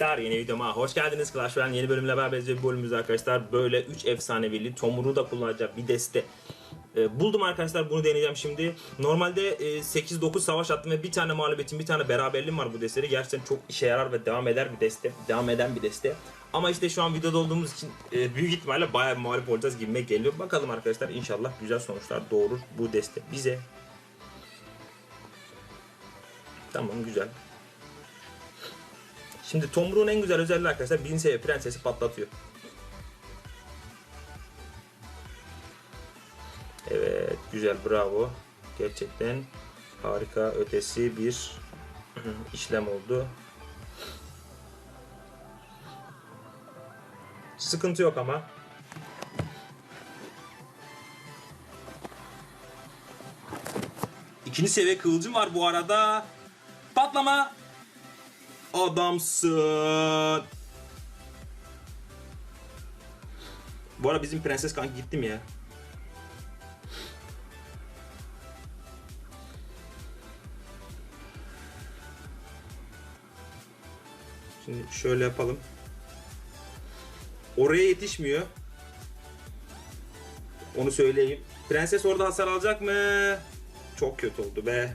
arkadaşlar. Yeni videoma hoş geldiniz. Clash Royale yeni bölümle beraber bir bölümümüz arkadaşlar. Böyle 3 efsanevili Tomur'u da kullanacak bir deste. E, buldum arkadaşlar bunu deneyeceğim şimdi. Normalde e, 8-9 savaş attım ve bir tane mağlubiyetim bir tane beraberliğim var bu destede. Gerçekten çok işe yarar ve devam eder bir deste devam eden bir deste. Ama işte şu an videoda olduğumuz için e, büyük ihtimalle bayağı bir mağlup olacağız gibime geliyor. Bakalım arkadaşlar inşallah güzel sonuçlar doğurur bu deste bize. Tamam güzel. Şimdi Tomruğun en güzel özelliği arkadaşlar seviye prensesi patlatıyor. Evet güzel bravo. Gerçekten harika ötesi bir işlem oldu. Sıkıntı yok ama. İkinci seviye kılıcım var bu arada. Patlama. Adamsın. Bu arada bizim prenses kanka gittim ya. Şimdi şöyle yapalım. Oraya yetişmiyor. Onu söyleyeyim. Prenses orada hasar alacak mı? Çok kötü oldu be.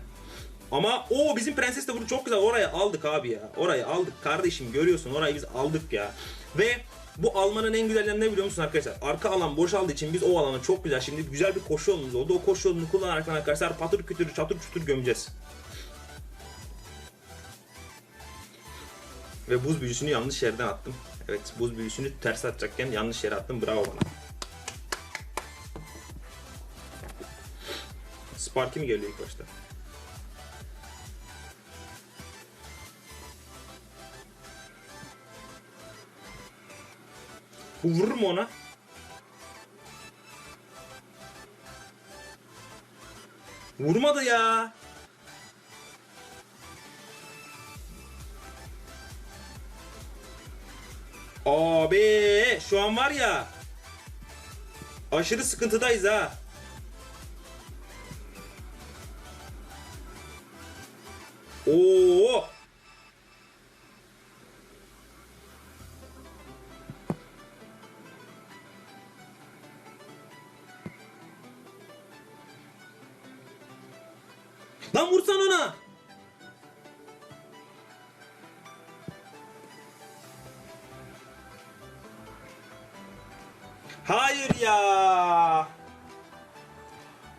Ama o bizim prenses de bunu çok güzel oraya aldık abi ya. Orayı aldık kardeşim görüyorsun orayı biz aldık ya. Ve bu almanın en güzel yanı ne biliyor musun arkadaşlar? Arka alan boşaldığı için biz o alanı çok güzel şimdi güzel bir koşu yolumuz oldu. O koşu yolunu kullanarak arkadaşlar patır kütür çatır çutur gömeceğiz. Ve buz büyüsünü yanlış yerden attım. Evet buz büyüsünü ters atacakken yanlış yere attım. Bravo bana. Sparky mi geliyor ilk başta? Bu vurur mu ona? Vurmadı ya. Abi şu an var ya. Aşırı sıkıntıdayız ha. Oo. Lan vursan ona. Hayır ya.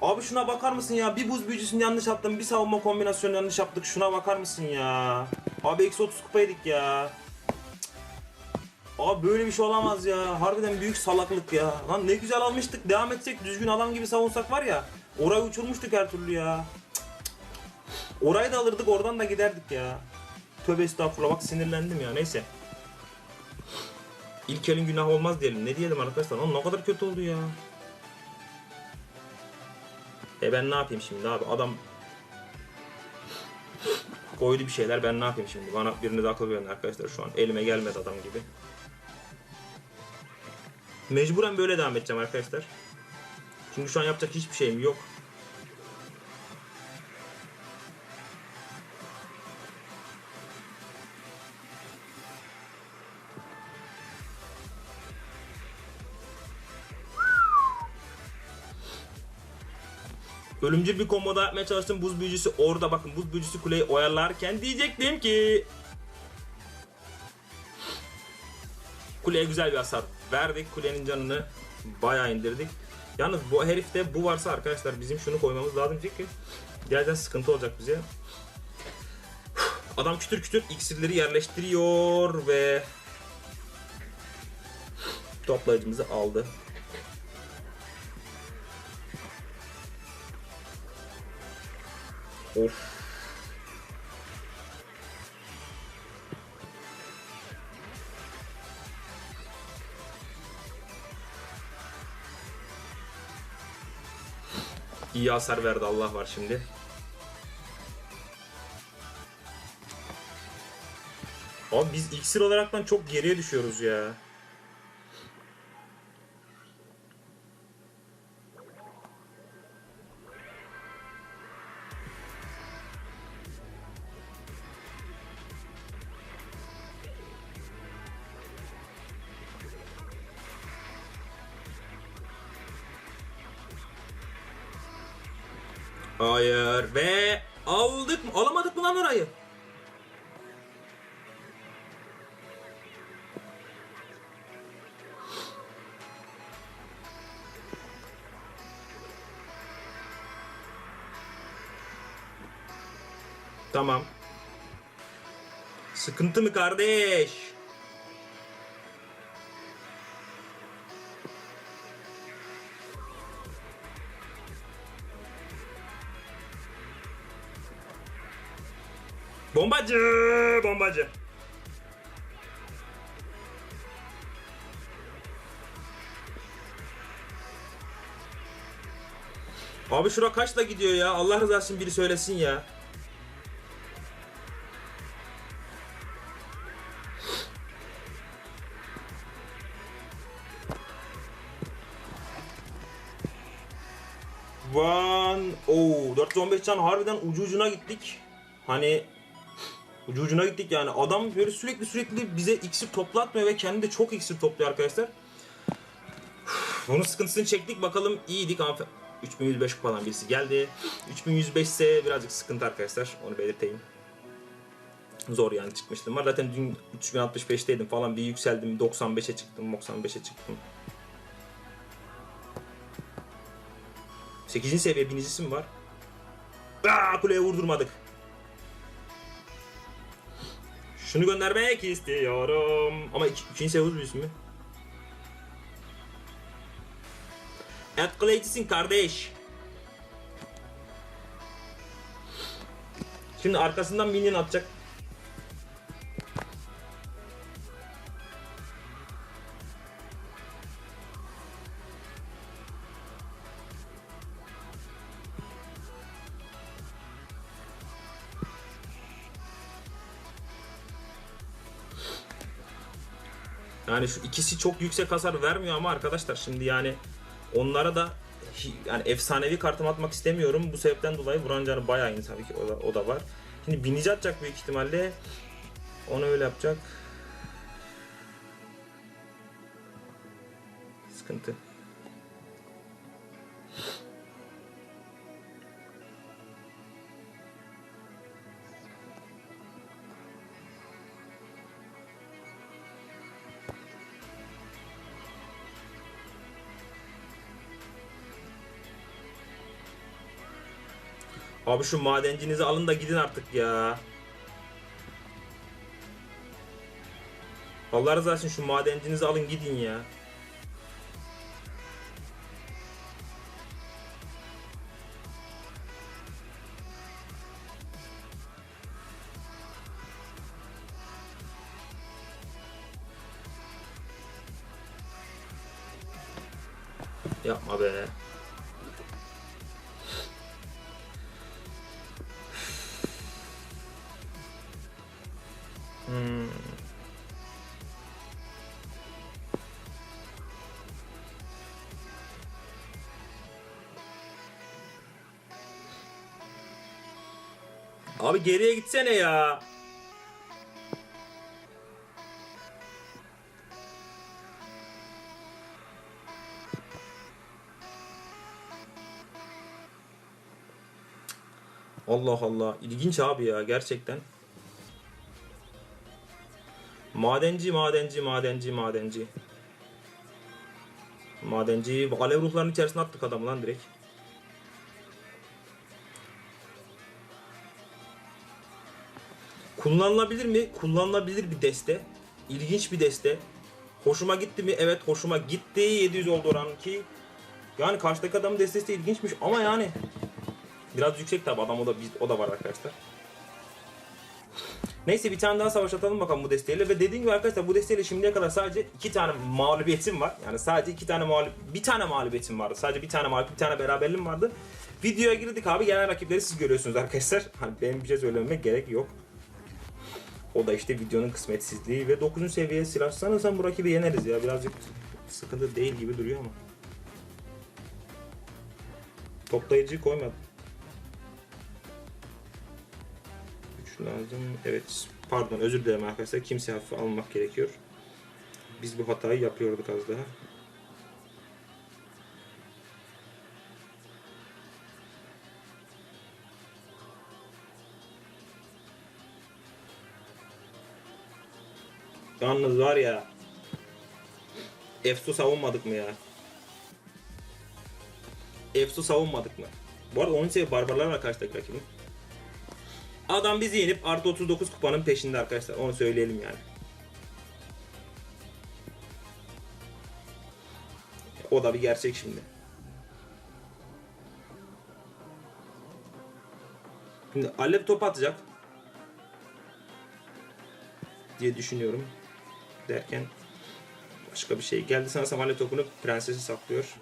Abi şuna bakar mısın ya? Bir buz büyücüsünü yanlış attım. Bir savunma kombinasyonu yanlış yaptık. Şuna bakar mısın ya? Abi eksi 30 kupaydık ya. Cık. Abi böyle bir şey olamaz ya. Harbiden büyük salaklık ya. Lan ne güzel almıştık. Devam etsek düzgün adam gibi savunsak var ya. Orayı uçurmuştuk her türlü ya. Orayı da alırdık oradan da giderdik ya. Tövbe estağfurullah bak sinirlendim ya neyse. İlk elin günah olmaz diyelim. Ne diyelim arkadaşlar? Oğlum ne kadar kötü oldu ya. E ben ne yapayım şimdi abi? Adam koydu bir şeyler ben ne yapayım şimdi? Bana birini de akıl verin arkadaşlar şu an. Elime gelmedi adam gibi. Mecburen böyle devam edeceğim arkadaşlar. Çünkü şu an yapacak hiçbir şeyim yok. Ölümcül bir komboda yapmaya çalıştım. Buz büyücüsü orada bakın buz büyücüsü kuleyi oyalarken diyecektim ki Kuleye güzel bir hasar verdik. Kulenin canını bayağı indirdik. Yalnız bu herifte bu varsa arkadaşlar bizim şunu koymamız lazım çünkü gerçekten sıkıntı olacak bize. Adam kütür kütür iksirleri yerleştiriyor ve toplayıcımızı aldı. Of. İyi hasar verdi Allah var şimdi. Abi biz iksir olaraktan çok geriye düşüyoruz ya. Hayır ve aldık mı? Alamadık mı lan orayı? Tamam. Sıkıntı mı kardeş? Bombacı, bombacı. Abi şura kaçla gidiyor ya? Allah rızası için biri söylesin ya. One, oh 415 can harbiden ucu ucuna gittik. Hani ucu ucuna gittik yani. Adam böyle sürekli sürekli bize iksir toplatmıyor ve kendi de çok iksir topluyor arkadaşlar. Bunun sıkıntısını çektik bakalım iyiydik ama 3105 kupadan birisi geldi. 3105 ise birazcık sıkıntı arkadaşlar onu belirteyim. Zor yani çıkmıştım var. Zaten dün 3065'teydim falan bir yükseldim 95'e çıktım 95'e çıktım. 8. seviye binicisi mi var? Aa, kuleye vurdurmadık. Şunu göndermek istiyorum. Ama 2. seviye hız büyüsü mü? Etkileyicisin kardeş. Şimdi arkasından minyon atacak. Yani şu ikisi çok yüksek hasar vermiyor ama arkadaşlar şimdi yani onlara da yani efsanevi kartım atmak istemiyorum. Bu sebepten dolayı vuran canı bayağı iyi tabii ki o da, o da var. Şimdi binici atacak büyük ihtimalle. Onu öyle yapacak. Sıkıntı. Abi şu madencinizi alın da gidin artık ya. Allah razı olsun şu madencinizi alın gidin ya. Abi geriye gitsene ya. Allah Allah. İlginç abi ya gerçekten. Madenci, madenci, madenci, madenci. Madenci. Alev ruhlarının içerisine attık adamı lan direkt. Kullanılabilir mi? Kullanılabilir bir deste. İlginç bir deste. Hoşuma gitti mi? Evet hoşuma gitti. 700 oldu oran ki. Yani karşıdaki adamın destesi de ilginçmiş ama yani biraz yüksek tabi adam o da o da var arkadaşlar. Neyse bir tane daha savaş atalım bakalım bu desteğiyle ve dediğim gibi arkadaşlar bu desteğiyle şimdiye kadar sadece iki tane mağlubiyetim var. Yani sadece iki tane mağlup bir tane mağlubiyetim vardı. Sadece bir tane mağlup bir tane beraberliğim vardı. Videoya girdik abi genel rakipleri siz görüyorsunuz arkadaşlar. Hani benim bir şey söylememe gerek yok. O da işte videonun kısmetsizliği ve 9. seviye silah sanırsam bu rakibi yeneriz ya. Birazcık sıkıntı değil gibi duruyor ama. Toplayıcıyı koymadım. Güç lazım. Evet. Pardon özür dilerim arkadaşlar. Kimse hafife almak gerekiyor. Biz bu hatayı yapıyorduk az daha. Yalnız var ya. Efsu savunmadık mı ya? Efsu savunmadık mı? Bu arada 10 seviye barbarlar var karşıdaki rakibin. Adam bizi yenip artı 39 kupanın peşinde arkadaşlar. Onu söyleyelim yani. O da bir gerçek şimdi. Şimdi Alev top atacak. Diye düşünüyorum. Derken başka bir şey geldi sanırsam Alev topunu prensesi saklıyor.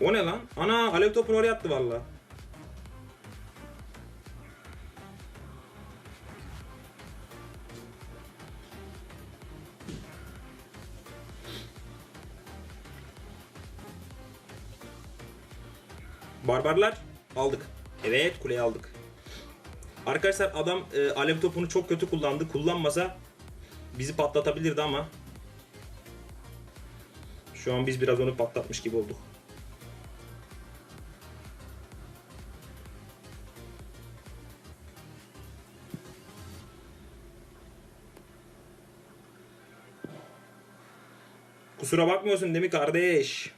O ne lan? Ana alev topunu oraya attı valla. Barbarlar aldık. Evet kuleyi aldık. Arkadaşlar adam e, alev topunu çok kötü kullandı. Kullanmasa bizi patlatabilirdi ama şu an biz biraz onu patlatmış gibi olduk. Kusura bakmıyorsun değil mi kardeş?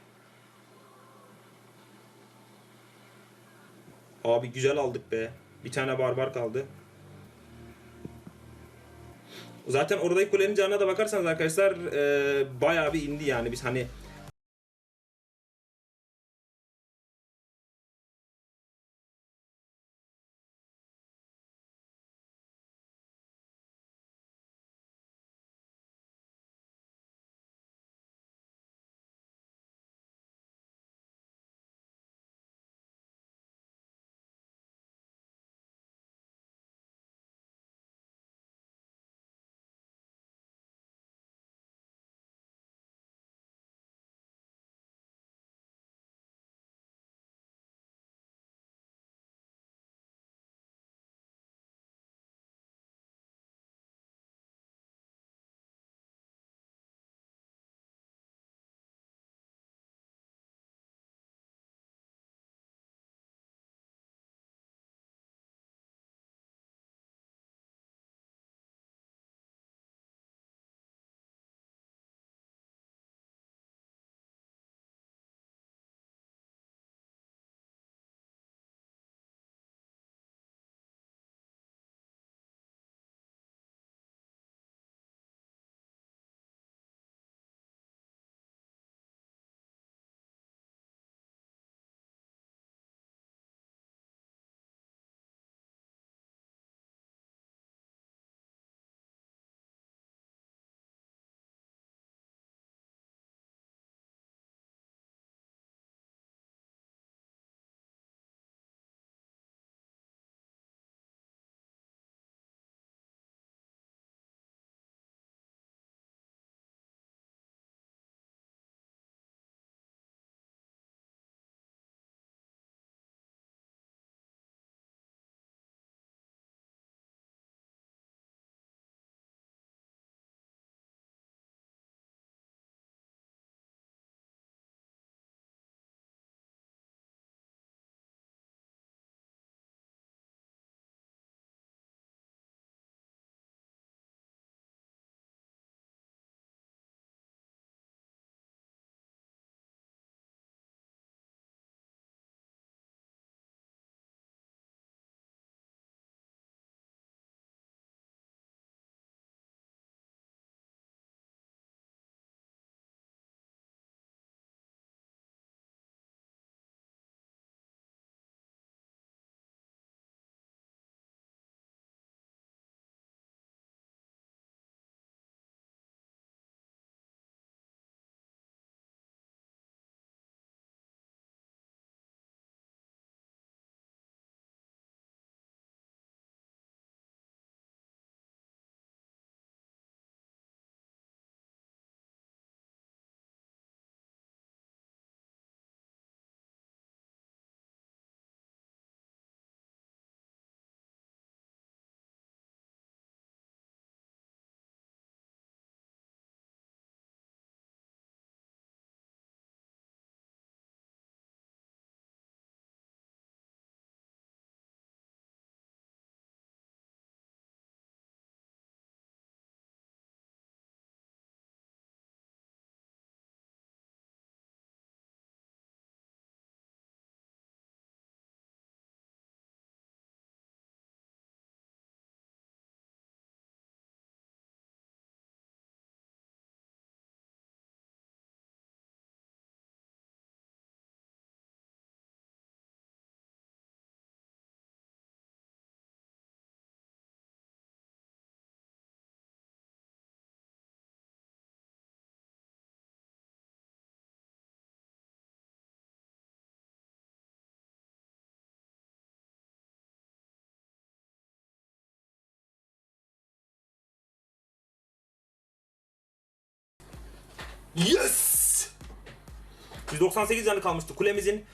Abi güzel aldık be. Bir tane barbar kaldı. Zaten oradaki kulenin canına da bakarsanız arkadaşlar e, bayağı bir indi yani. Biz hani Yes! 198 canı kalmıştı kulemizin.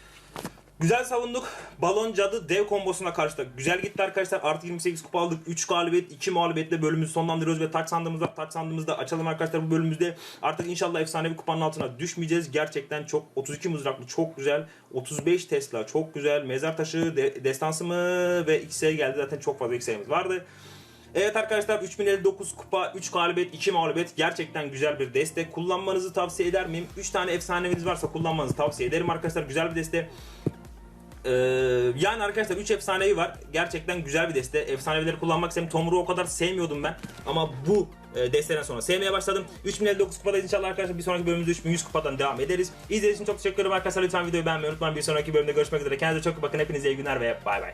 Güzel savunduk. Balon cadı dev kombosuna karşı güzel gitti arkadaşlar. Artı 28 kupa aldık. 3 galibiyet, 2 mağlubiyetle bölümümüzü sonlandırıyoruz ve taç sandığımız var. Taç sandığımızı da açalım arkadaşlar bu bölümümüzde. Artık inşallah efsanevi kupanın altına düşmeyeceğiz. Gerçekten çok 32 mızraklı çok güzel. 35 Tesla çok güzel. Mezar taşı, de, destansı mı ve X'e geldi. Zaten çok fazla X'imiz vardı. Evet arkadaşlar 3059 kupa, 3 galibiyet, 2 mağlubiyet gerçekten güzel bir destek. Kullanmanızı tavsiye eder miyim? 3 tane efsaneviniz varsa kullanmanızı tavsiye ederim arkadaşlar. Güzel bir deste. Ee, yani arkadaşlar 3 efsanevi var. Gerçekten güzel bir deste. Efsanevileri kullanmak istedim. Tomru o kadar sevmiyordum ben. Ama bu e, desteden sonra sevmeye başladım. 3059 kupadayız inşallah arkadaşlar. Bir sonraki bölümümüzde 3100 kupadan devam ederiz. İzlediğiniz için çok teşekkür ederim arkadaşlar. Lütfen videoyu beğenmeyi unutmayın. Bir sonraki bölümde görüşmek üzere. Kendinize çok iyi bakın. Hepinize iyi günler ve bay bay.